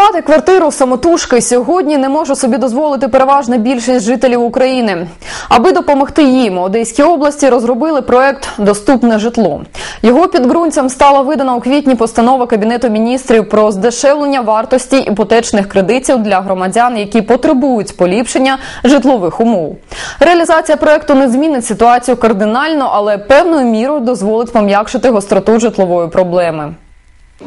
Придбати квартиру самотужки сьогодні не може собі дозволити переважна більшість жителів України. Аби допомогти їм, у Одеській області розробили проект Доступне житло. Його підґрунтям стала видана у квітні постанова Кабінету міністрів про здешевлення вартості іпотечних кредитів для громадян, які потребують поліпшення житлових умов. Реалізація проекту не змінить ситуацію кардинально, але певною мірою дозволить пом'якшити гостроту житлової проблеми.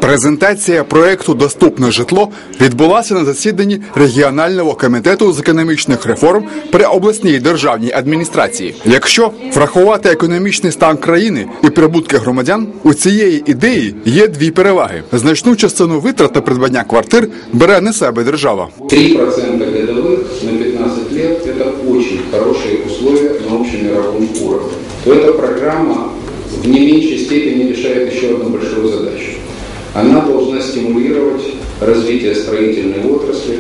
Презентація проекту Доступне житло відбулася на засіданні регіонального комітету з економічних реформ при обласній державній адміністрації. Якщо врахувати економічний стан країни і прибутки громадян, у цієї ідеї є дві переваги: значну частину витрат на придбання квартир бере на себе держава. 3% годовых на 15 лет – это очень хорошие условия на общемировом уровне. То эта программа в не меньшей степени решает еще одну большую задачу. Она должна стимулировать развитие строительной отрасли,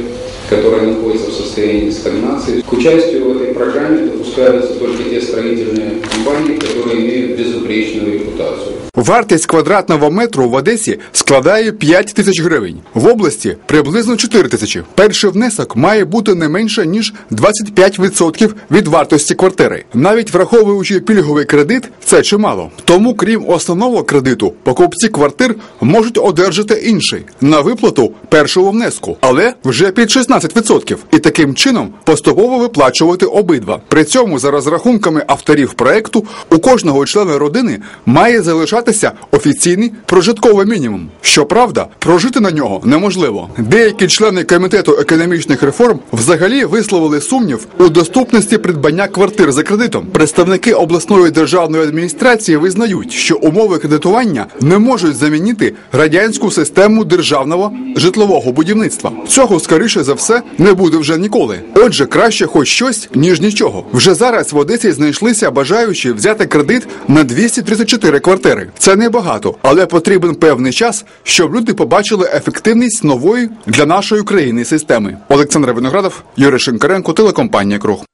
которая находится в состоянии стагнации. К участию в этой программе допускаются только те строительные компании, которые имеют безупречную репутацию. Вартість квадратного метру в Одесі складає 5 тисяч гривень. В області приблизно 4 тисячі. Перший внесок має бути не менше ніж 25% від вартості квартири. Навіть враховуючи пільговий кредит, це чимало. Тому, крім основного кредиту, покупці квартир можуть одержати інший на виплату першого внеску, але вже під 16%. І таким чином поступово виплачувати обидва. При цьому, за розрахунками авторів проекту, у кожного члена родини має залишатися офіційний прожитковий мінімум. Щоправда, прожити на нього неможливо. Деякі члени комітету економічних реформ взагалі висловили сумнів у доступності придбання квартир за кредитом. Представники обласної державної адміністрації визнають, що умови кредитування не можуть замінити радянську систему державного житлового будівництва. Цього скоріше за все не буде вже ніколи. Отже, краще хоч щось ніж нічого. Вже зараз в Одесі знайшлися бажаючі взяти кредит на 234 квартири. Це небагато, але потрібен певний час, щоб люди побачили ефективність нової для нашої країни системи. Олександр Виноградов, Юрій Шинкаренко, телекомпанія Круг.